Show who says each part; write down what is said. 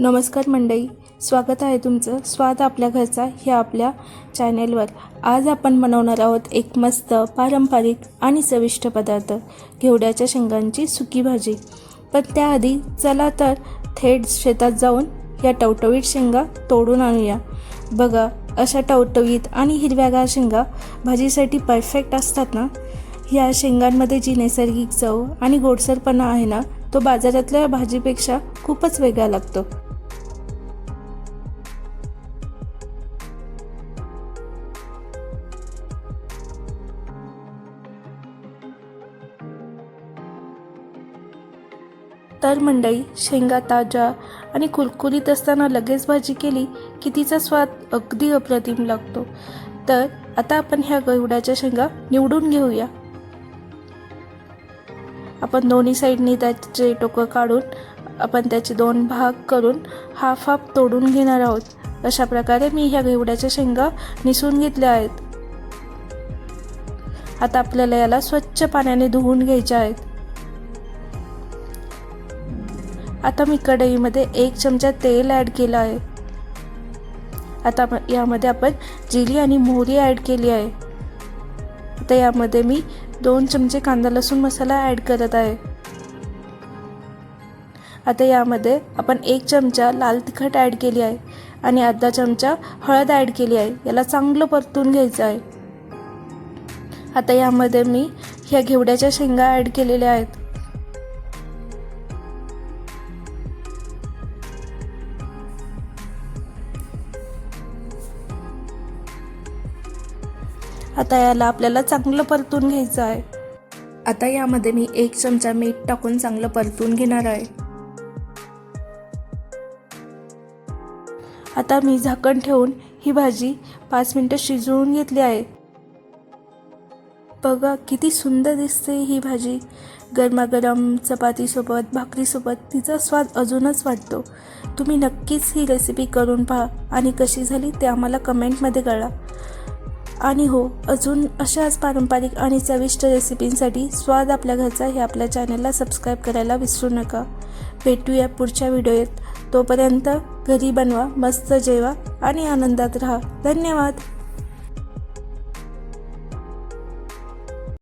Speaker 1: नमस्कार मंडई स्वागत आहे तुमचं स्वाद आपल्या घरचा ह्या आपल्या चॅनेलवर. आज आपण बनवणार आहोत एक मस्त पारंपरिक आणि चविष्ट पदार्थ घेवड्याच्या शेंगांची सुकी भाजी. पण त्याआधी चला तर थेट शेतात जाऊन या टवटवीत शेंगा तोडून आणूया. बघा अशा टवटवीत आणि हिरव्यागार शेंगा भाजीसाठी परफेक्ट असतात ना? ह्या शेंगांमध्ये जी नैसर्गिक चव आणि गोडसरपणा आहे ना तो बाजारातल्या भाजीपेक्षा खूपच वेगळा लागतो. तर मंडई शेंगा ताज्या आणि कुरकुरीत असताना लगेच भाजी केली की तिचा स्वाद अगदी अप्रतिम लागतो. तर आता आपण ह्या गवड्याच्या शेंगा निवडून घेऊया. आपण दोन्ही साईडनी त्याचे टोकं काढून आपण त्याचे दोन भाग करून हाफ हाफ तोडून घेणार आहोत. अशा प्रकारे मी ह्या घेवड्याच्या शेंगा निसून घेतल्या आहेत. आता आपल्याला याला स्वच्छ पाण्याने धुवून घ्यायच्या आहेत. आता मी कढईमध्ये एक चमचा तेल ॲड केलं आहे. आता यामध्ये आपण जिरी आणि मोहरी ॲड केली आहे. आता यामध्ये मी दोन चमचे कांदा लसूण मसाला ॲड करत आहे. आता यामध्ये आपण एक चमचा लाल तिखट ॲड केली आहे आणि अर्धा चमचा हळद ॲड केली आहे. याला चांगलं परतून घ्यायचं आहे. आता यामध्ये मी ह्या घेवड्याच्या शेंगा ॲड केलेल्या आहेत. आता याला आपल्याला चांगलं परतून घ्यायचं आहे. आता यामध्ये मी एक चमचा मीठ टाकून चांगलं परतून घेणार आहे. आता मी झाकण ठेवून ही भाजी पाच मिनटं शिजवून घेतली आहे. बघा किती सुंदर दिसते ही भाजी. गरमागरम चपातीसोबत भाकरीसोबत तिचा स्वाद अजूनच वाटतो तुम्ही नक्कीच ही रेसिपी करून पहा आणि कशी झाली ते आम्हाला कमेंटमध्ये कळा आणि हो अजून अशाच पारंपरिक आणि चविष्ट रेसिपींसाठी स्वाद आपल्या घरचा हे आपल्या चॅनलला सबस्क्राईब करायला विसरू नका. भेटूया पुढच्या व्हिडिओत. तोपर्यंत घरी बनवा मस्त जेवा आणि आनंदात राहा. धन्यवाद.